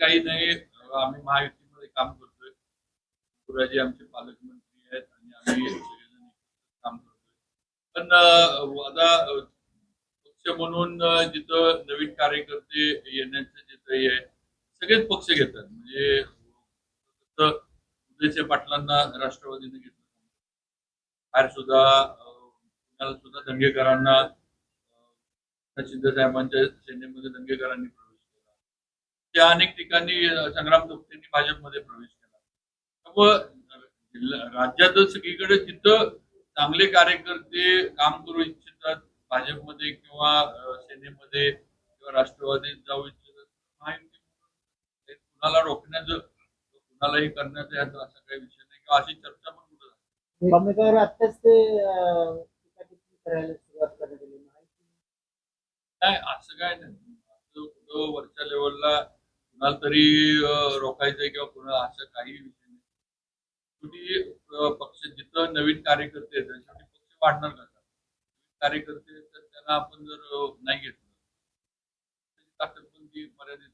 काही नाही. आम्ही महायुतीमध्ये काम करतोय. शिवराजी आमचे पालकमंत्री आहेत आणि आम्ही सगळेजण काम करतोय. पण आता पक्ष म्हणून जिथं नवीन कार्यकर्ते येण्याचं जे काही आहे सगळेच पक्ष घेतात. म्हणजे उदयचे पाटलांना राष्ट्रवादीने घेतलं. बाहेर सुद्धा पुण्याला सुद्धा दंगेकरांना अं, शिंदे साहेबांच्या सेनेमध्ये दंगेकरांनी त्या अनेक ठिकाणी संग्राम थोपटेंनी भाजपमध्ये प्रवेश केला. त्यामुळं राज्यातच सगळीकडे जिथं चांगले कार्यकर्ते काम करू इच्छितात. भाजपमध्ये किंवा सेनेमध्ये किंवा राष्ट्रवादीत जाऊ इच्छितात. कुणाला रोखण्याचं कुणालाही करण्याचं याचा असा काही विषय नाही किंवा अशी चर्चा पण कुठं झाली. आत्ताच ते सुरुवात करण्यात आली नाही. असं काय नाही. कुठं वरच्या लेवलला कुणाला तरी रोखायचंय किंवा कुणाला असं काही विषय नाही. शेवटी पक्ष जिथं नवीन कार्यकर्ते येतात शेवटी पक्ष वाढणार का? कार्यकर्ते तर त्यांना आपण जर नाही घेतलं त्याची ताकद पण ती मर्यादित